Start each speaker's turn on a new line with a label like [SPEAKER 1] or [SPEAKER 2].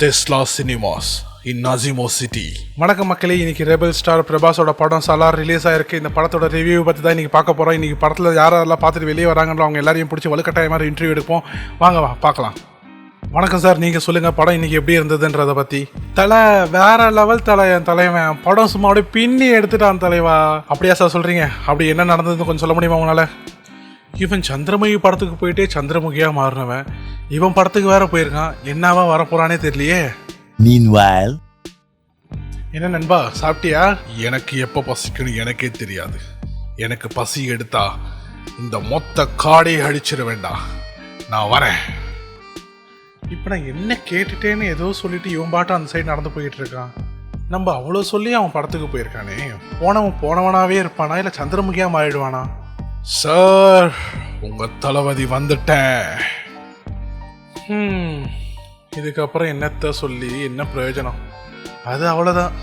[SPEAKER 1] Tesla cinemas in நாசிமோ city
[SPEAKER 2] வணக்கம் மக்களே இன்னைக்கு ரெபல் ஸ்டார் பிரபாஸோட படம் சலார் ரிலீஸ் ஆயிருக்கு. இந்த படத்தோட ரிவ்யூ பற்றி தான் இன்னைக்கு பார்க்க போகிறோம் இன்னைக்கு படத்தில் யாரெல்லாம் பார்த்துட்டு வெளியே வராங்களோ அவங்க எல்லாரையும் பிடிச்சி வலுக்கட்டாய மாதிரி இன்டர்வியூ எடுப்போம். வாங்க வா பார்க்கலாம். வணக்கம் சார் நீங்கள் சொல்லுங்கள் படம் இன்றைக்கி எப்படி இருந்ததுன்றதை பற்றி தலை வேற லெவல் தலை என் தலைவன். படம் சும்மா அப்படியே பின்னி எடுத்துட்டான் தலைவா. அப்படியா சார் சொல்கிறீங்க அப்படி என்ன நடந்ததுன்னு கொஞ்சம் சொல்ல முடியுமா உங்களால்? இவன் சந்திரமுகி படத்துக்கு போயிட்டே சந்திரமுகியாக மாறினவன். இவன் படத்துக்கு வேற போயிருக்கான். என்னவா வரப்போறானே தெரியலையே.
[SPEAKER 3] Meanwhile,
[SPEAKER 1] என்ன நண்பா சாப்பிட்டியா? எனக்கு எப்போ பசிக்கணும் எனக்கே தெரியாது. எனக்கு பசி எடுத்தா இந்த மொத்த காடை அடிச்சிட வேண்டாம். நான் வரேன்.
[SPEAKER 2] இப்போ நான் என்ன கேட்டுட்டேன்னு ஏதோ சொல்லிட்டு இவன் பாட்டும் அந்த சைடு நடந்து போயிட்டு இருக்கான். நம்ம அவ்வளோ சொல்லி அவன் படத்துக்கு போயிருக்கானே. போனவன் போனவனாவே இருப்பானா? இல்லை சந்திரமுகியா மாறிடுவானா?
[SPEAKER 1] சார் உங்க தளபதி வந்துட்டேன்.
[SPEAKER 2] இதுக்கப்புறம் என்னத்த சொல்லி என்ன பிரயோஜனம்? அது அவ்வளோதான்